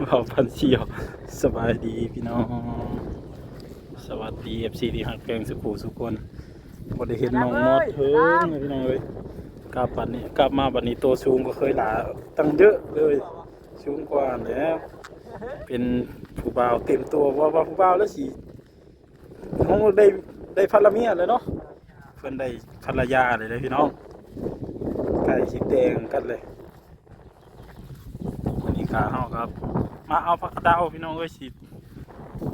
เบาพันเชียวสบายดีพี่น้อง สวัสดีเอฟซีที่หักแกงสุขูสุคนบ่ได้เห็นน้องมอดเถิงเลยพี่น้องเอ้ยกลับบัดนี้กลับมาบัดนี้ตัวสูงก็เคยหลาตั้งเยอะเลยสูงกว่าแล้วเป็นผู้บ่าวเต็มตัวว่าว่าผู้บ่าวแล้วสิน้องได้ได้ภรรเมียแล้วเนาะเพิ่นได้ภรรยาเลยเลยพี่น้องใกล้ชิดแดงกันเลย ขาเฮาครับ มาเอาผักกระเดาวพี่น้องเอ้ยสิ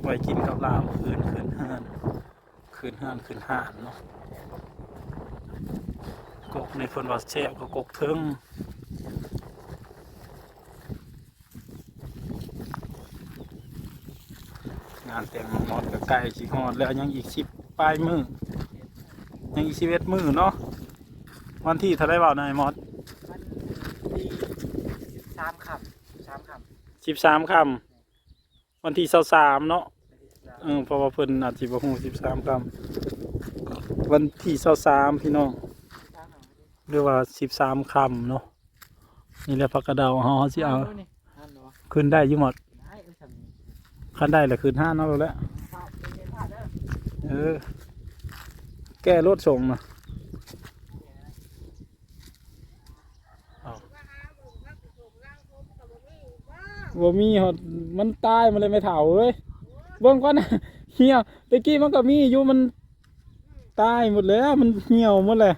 ไว้กินกับลาวคืนคืนห้านคืนห้านคืนห้านเนาะกกในเพิ่นว่าแซ่บก็กกเทิงงานแต่งหมอดกับไก่สิฮอดแล้วยังอีกสิบปลายมือยังอีกสิบเอ็ดมือเนาะวันที่เท่าไรบ่าวนายมอดที่สามคำ สามคสิบสามคำวันที่สสามเนาะำเออเพราะว่าเพิ่นอาจสิบ่ฮู้สิบสามคำวันที่สสามพี่น้องเรียกว่าสิบสามคำเนาะนี่แหละพักกระเดาเฮาสิเอานี่นั่นเนาะขึ้นได้อยู่หมดได้เออทำนี้คันได้แหละคืนห้าเนาะแล้วแหละข้าวเป็นเย็นผ้าเด้อเออแก้รถส่งนะเอา บ่มีหอดมันตายมันเลยไม่เถาเลยเบิ่งก่อนนะเหี่ยวตะกี้มันก็มีอยู่มันตายหมดแล้วมันเหี่ยวหมดเลย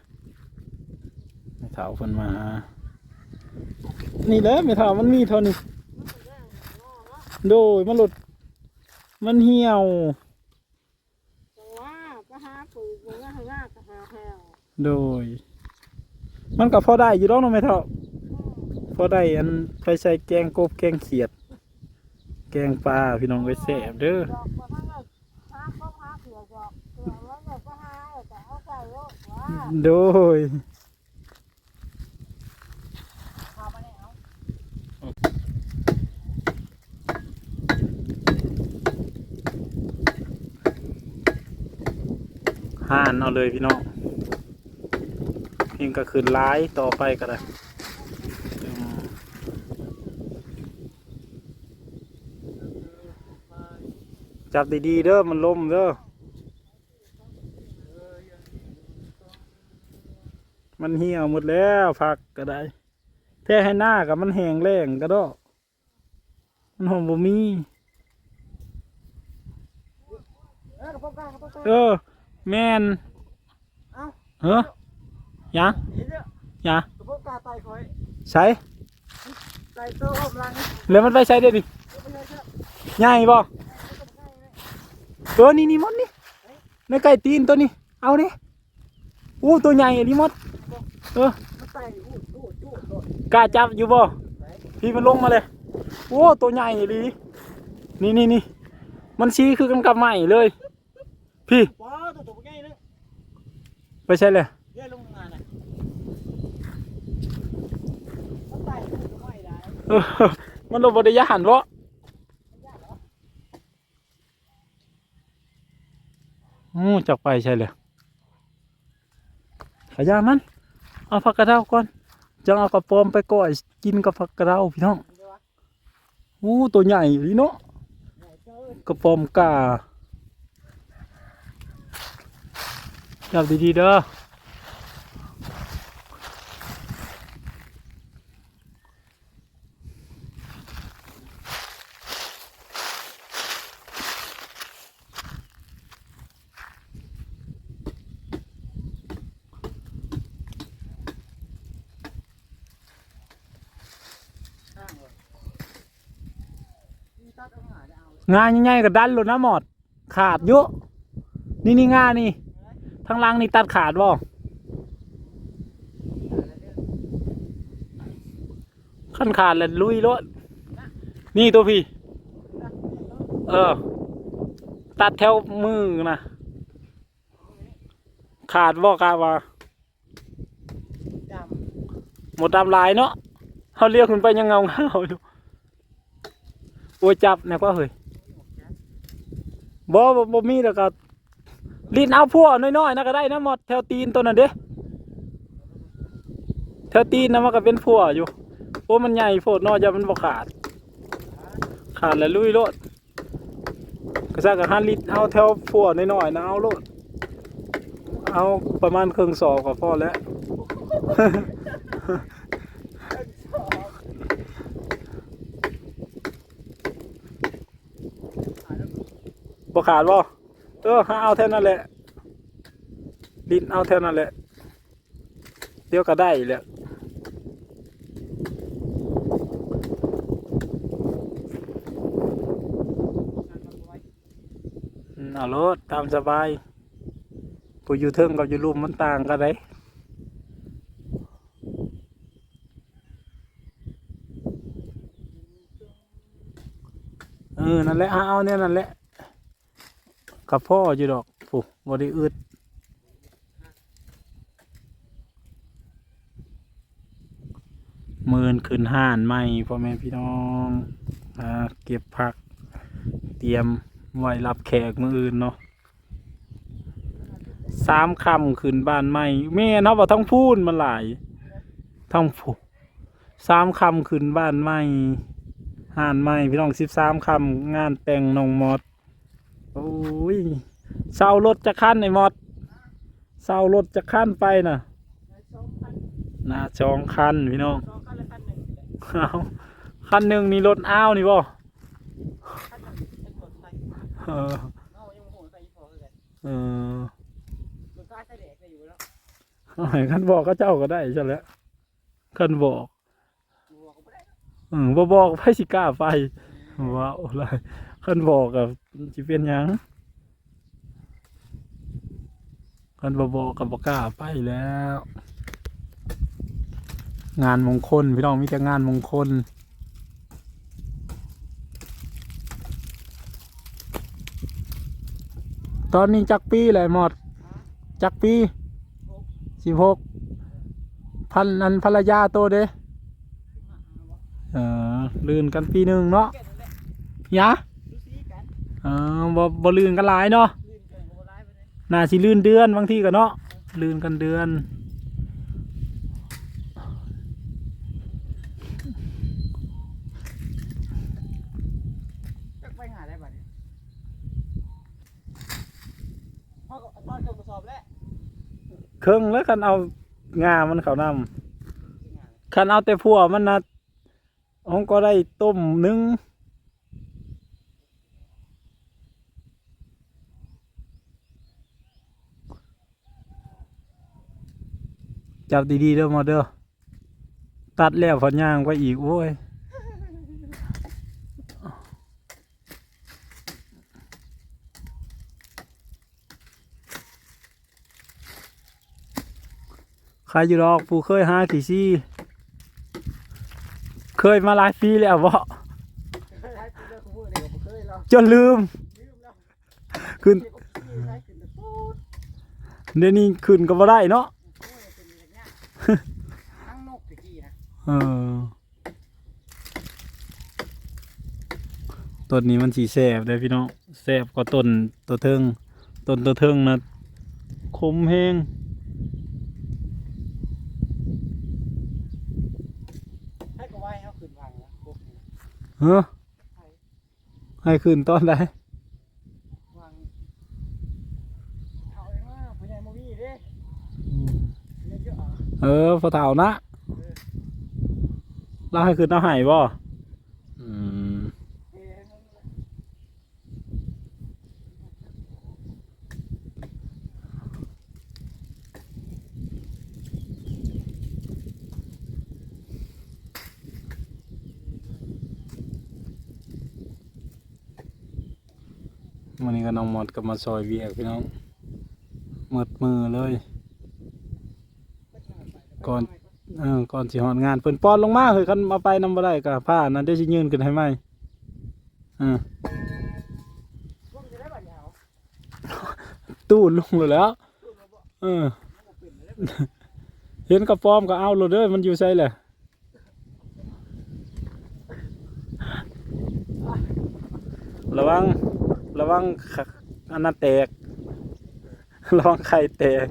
ไม่เถาเพิ่นมา นี่แหละไม่เถามันมีเท่านี้โดยมันหลุด มันเหี่ยวโดย มันก็พอได้อยู่ดอกเนาะไม่เท่า พอได้อันไปใส่แกงกบแกงเขียด แกงปลาพี่น้องไปแซ่บเด้อดอกมาทั้งนั้นหาก็หาเกลือดอกเกลือแล้วเนี่ยก็หาแต่เอาใส่โลกว่าโดยข้านเอาห่านเอาเลยพี่น้องเพียงก็คือร้ายต่อไปก็ได้ จับดีๆเด้อมันล้มเด้อมันเหี่ยวหมดแล้วผักก็ได้แท้ให้หน้ากับมันแห้งแล้งก็ดอกมันหอมบ่มีเออกระป๋องกากระป๋องกาเออแม่นเอ้าเฮ้ยยังเห็นเด้อยังกระป๋องกาไตคอยใส่ไตโต้อมลังแล้วมันไปใส่ได้ดิไม่ใช่ เชื่อใหญ่บ่ตัวนี้นี่มดนี่ในไก่ตีนตัวนี้ เอานี่อู้ตัวใหญ่นี่มดเออมันไตอู้อู้อู้โดดกล้าจับอยู่บ่พี่มันลงมาเลยโอ้ตัวใหญ่ดีนี่นี่นี่มันชี้คือกันกับใหม่เลย พี่ไปใช่เลยมันไตอู้ไม่ได้เออมันลงบไดยานวะ โอ้จักไปใช่เลยขยามัน เอาผักกระเดาก่อนจังเอากระปอมไปก่อยกินกับผักกระเดาพี่น้องโอ้ตัวใหญ่พี่เนาะกระปอมกาจับดีๆเด้อ นี่ตัดเอาหาจะเอางานใหญ่ๆก็ดันหลุดนะหมอดขาดเยอะนี่นี่งานนี่ทางหล่างนี่ตัดขาดบ่ขั้นขาดแล้วลุยรถนี่ตัวพี่ เออ ตัดแถวมือนะขาดบ่กาว่าดหมดตามลายเนาะเขาเรียกคุณไปยังเงาเงาๆอยู่โอ้ยจับแน่กว่าเฮ้ยบ่บ่มีแล้วก็ลีนเอาพวกน้อยๆนะก็ได้นะหมดแถวตีนตัวนั้นเด้แถวตีนนะมันก็เป็นพัวอยู่โอ้มันใหญ่โพดนอจะมันบ่ขาด ขาดแล้วลุยโลดกระซักกับห้าลิตเอาแถวพัวน้อยๆนะเอาโลดเอาประมาณครึ่งศอกก็พอแล้ว บ่ ขาดบ่เออหาเอาแท่นั้นแหละ ดินเอาแท่นั้นแหละ เดี๋ยวก็ได้แหละอืมเอารถตามสบายผู้อยู่เทิงกับอยู่รูมมันต่างกันได้เออ นั่นแหละเอาเอาเนี่ยนั่นแหละ กับพ่ออยู่ดอกผู้บริอึดมื่นขึ้นห้านใหม่พ่อแม่พี่น้องอ่าเก็บผัก เตรียมไว้รับแขกมืออื่นเนาะสามคำขึ้นบ้านใหม่แม่เนาะว่าทั้งพูนมันหลายทั้งผู้สามคำขึ้นบ้านใหม่ห่านใหม่พี่น้องสิบสามคำงานแต่งนองมอด โอ้ยเศร้ารถจะขั้นไอ้มอดเศร้ารถจะขั้นไปน่ะน่าจองคันพี่น้องสองคันละคันหนึ่งเอาคันหนึ่งนี่รถอ้าวนี่บ่คันหนึ่งเป็นรถไฟเออเอายังโหใส่พอคือกันเออรถไฟใส่เด็กได้อยู่แล้วเอาให้คันบอกก็เจ้าก็ได้ใช่แล้วคันบอกอยู่ก็ไม่ได้เออบ่บอกไผสิกล้าไปว้าวอะไร คันบอกกับสิเป็นหยังคันบ่บอกกับบกล้าไปแล้ว งานมงคลพี่น้องมีแต่งานมงคลตอนนี้จักปีแหละหมด จักปีสิบหกพันนันภรรยาโตเด้เออลื่นกันปีหนึ่งเนาะยะ ออบ่บ่ลื่นกันหลายเนาะลื่นเกินโบราณไปเลยน่าสิลื่นเดือนบางทีก็เนาะลื่นกันเดือนจักไปหาได้บัดนี้พ่อก็พ่อเกินกระสอบแล้วเครื่องแล้วคันเอางามันเขานำคันเอาแต่พัวมันนะห้องก็ได้ต้มหนึง จับดีๆเด้อมอเด้อตัดแล้วพันย่างไปอีกโอ้ยใครอยู่ดอกผู้เคยหาขี่ซี่ เคยมาหลายปีแล้วบ่จนลืม ขึ้นเด็กก็ขี่ให้ขึ้นแต่ปูดเดี๋ยวนี้ขึ้นก็บ่ได้เนาะ โอ้ยเป็นอย่างเงี้ยทั้งนกตะกี้นะ เออต้นนี้มันสีแสบเลยพี่น้องแสบกว่าต้นตัวเทิงต้นตัวเทิงนะคมแห้งให้ก็ไว้ให้ขึ้นวังนะพวกนี้เฮ้อให้ขึ้นตอนใดวังเขาเองว่าพญายโมวีเด้เล่นเยอะอะเออพอเท่านะ เราให้ขึ้นเอาใหายบ่อืมเอ้ยนั่นแหละวันนี้ก็น้องมอดก็มาซอยเวียกพี่น้องหมดมือเลย ก่อนเออ ก่อนสิฮอดงานเพิ่นป้อนลงมาเฮ้ยคันมาไปนำบ่ได้ก็ผ้านั้นได้สิยืนขึ้นให้ไหมเออพวกจะได้บัตรยาวตู้ลงแล้วเออเห็นกระป้อมก็เอาโลดเด้อมันอยู่ไสแหละระวัง ระวังอันนั้นแตกระวังไข่แตก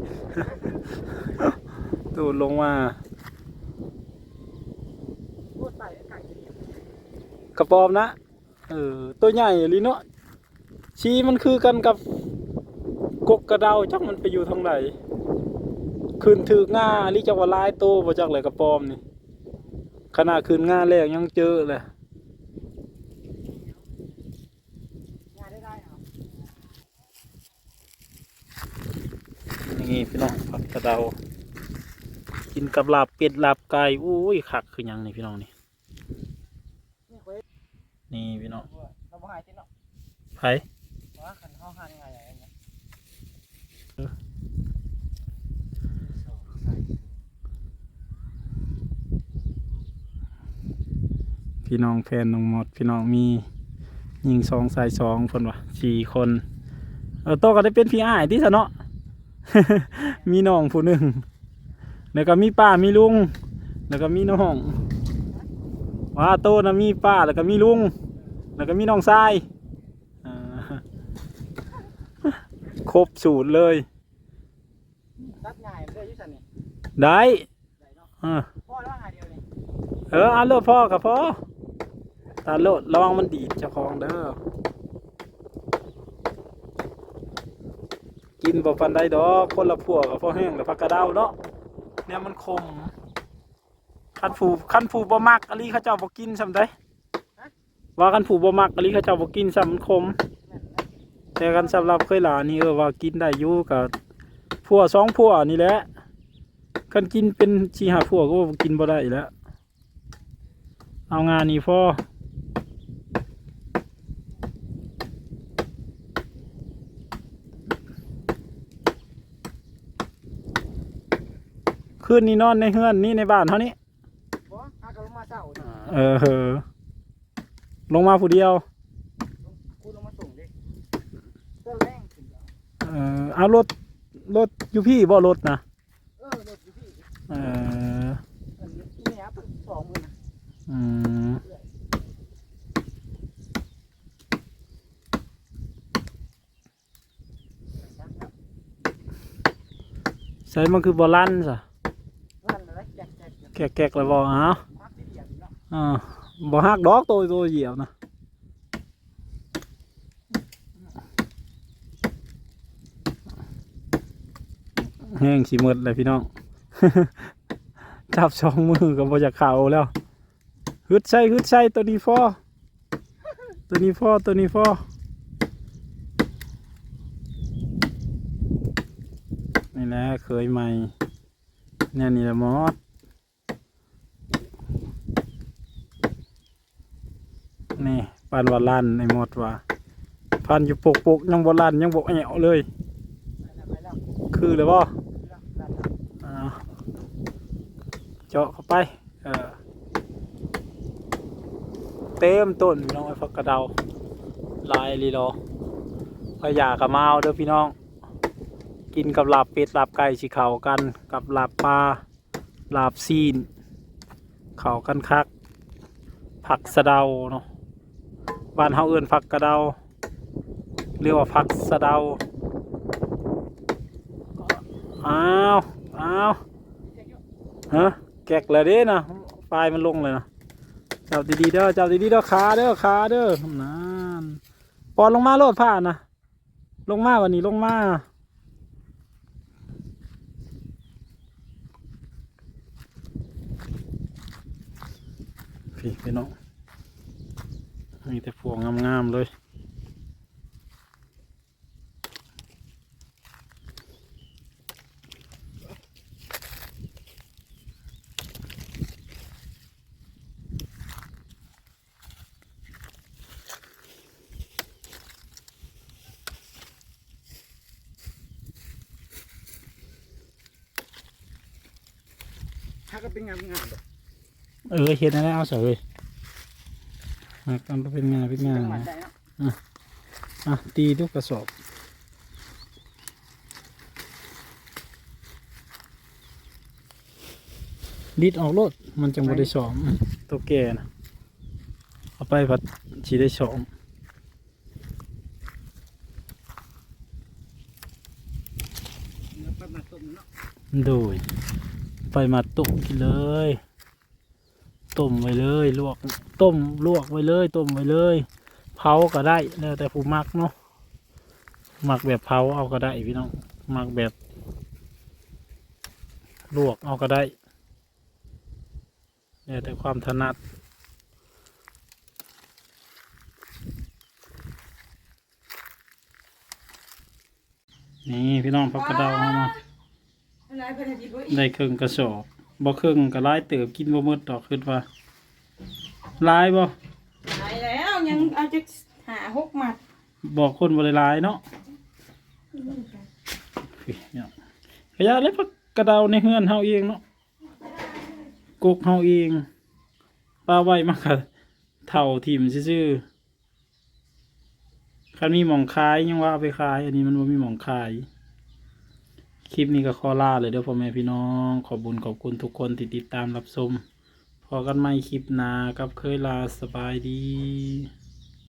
ตู้ลงมา พูด กระปอมนะเออตัวใหญ่ลีเนาะชีมันคือกันกับกกกระเดาจักมันไปอยู่ทางไหนคืนถือง่าหรือจักว่าลายโตบ่จักเลยกระปอมนี่ขนาดคืนง่าแรกยังเจอเลยนี่พี่น้องผักกระเดา กินกับลาบเป็ดลาบไก่อุ้ยคักคือยังนี่พี่น้องนี่ นี่พี่น้องเราบ่หายติเนาะไผว่าคันเฮาหายังไงอย่างเงี้ยพี่น้องแฟนน้องหมด พี่น้องมียิงสองสายสองคนวะสี่คนเออโตก็ได้เป็นพี่อ้ายที่สะเนาะมีน้องผู้หนึ่งแล้วก็มีป้ามีลุง แล้วก็มีน้อง ว่าโตนะมีป้าแล้วก็มีลุง แล้วก็มีน้องชายอ่าครบสูตรเลยตัดง่ายเด้ออยู่ซั่นนี่ได้ได้เนาะอ่าพ่อแล้วว่าหาเดียวนี่เออเอาโลดพ่อกับพ่อตาโลดระวังมันดีดเจ้าของเด้อกินบ่ปันได้ดอกคนละพวกกับพ่อแห้งกับผักกระเดาเนาะเนี่ยมันคม คันผูคันผูบ่มักอลีเขาเจ้าบ่กินซ้ำได้ว่าคันผูบ่มักอลีเขาเจ้าบ่กินซ้ำมันคมแม่นนะแต่กันสำหรับเคยหลานนี่เออว่ากินได้อยู่กับพัวสองพัวนี่แหละคันกินเป็นชีหาพัวก็ว่ากินบ่ได้แล้วเอางานนี้พอคืนนี้นอนในเฮือนนี่ในบ้านเท่านี้บ่ หาก็ลงมาเช้านี่เออ ลงมาผู้เดียวกูลงมาส่งดิเสื้อแรงขึ้นแล้วเออเอารถรถอยู่พี่บ่รถนะเออรถอยู่พี่เอออันนี้เนี่ยเพิ่นสองมือนะอืมใส่มันคือบอลลันสะนั่นแหละแจกแจกแกกะแล้วบออ้า อ่าบอหักดอกตัวตัวเหยียบนะแห้งสีมืดเลยพี่น้อง จับสองมือกับบจากเข่าแล้วฮึดใส่ฮึดใส่ตัวนี้ฟอตัวนี้ฟอตัวนี้ฟอนี่แหละเคยใหม่เนี่ยนี่แหละมอส นี่ปันว่าลั่นในหมดว่าพันอยู่ปกปกๆยังบ่ลั่นยังบ่แอวเลยวไปแล้วคือเลยบ่ไปล่าเจาะเข้าไปเออเต็มต้นพี่น้องไอ้ฟักกระเดาลายลีโลพยากับมาเด้อพี่น้อง กินกับหลาบเป็ดหลาบไก่สิเข้ากันกับหลาบปลาหลาบซีน เข้ากันคัก ผักสะเดาเนาะ บ้านเฮาเอิ้นผักกระเดาเรียกว่าผักสะเดาอ้าวอ้าวฮะแกกเลยเด้นะปลายมันลงเลยนะจับดีๆเด้อจับดีๆเด้อขาเด้อขาเด้อนั่นปอนลงมาโลดผ่านนะลงมาวันนี้ลงมาพี่พี่น้อง มีแต่พวงงามๆเลยถ้าก็เป็นงานงานดอกเออเห็นอะไรเอาเสย หักกันไปเป็นงานเป็นงานจังหวัดนะใดเนาะอะตีทุกกระสอบดิดออกรถมันจังบ่ได้สอมตัวแก่นะเอาไปผัดชีได้สอมเนื้อปลาหมาต้มเนาะโดยไปมาตุกกินเลย ต้มไว้เลยลวกต้มลวกไว้เลยต้มไว้เลยเผาก็ได้แล้วแต่ผู้มักเนาะมักแบบเผาเอาก็ได้พี่น้องมักแบบลวกเอาก็ได้แล้วแต่ความถนัดนี่พี่น้องพักกระเดาเข้ามาอะไรเป็นอะไรบ่ได้ครึ่งกระสอบ บ่ครึ่งก็หลายเติบกินบ่หมดดอกคิดว่าหลายบ่หายแล้วยังเอาจะหาหกหมัดบอกคนบ่ได้หลายเนาะอุ๊ยเนี่ยขยะเลยพักกระเดาในเฮือนเฮาเองเนาะกกเฮาเองปลาไว้มากะเท่าทิ่มซื่อๆคันมีหม่องขายยังว่าเอาไปขาย อันนี้มันบ่มีหม่องขาย คลิปนี้ก็ขอลาเลยเด้อพ่อแม่พี่น้อง ขอบบุญขอบคุณทุกคนที่ติดตามรับชมพอกันใหม่คลิปหน้ากับเคยลาสบายดี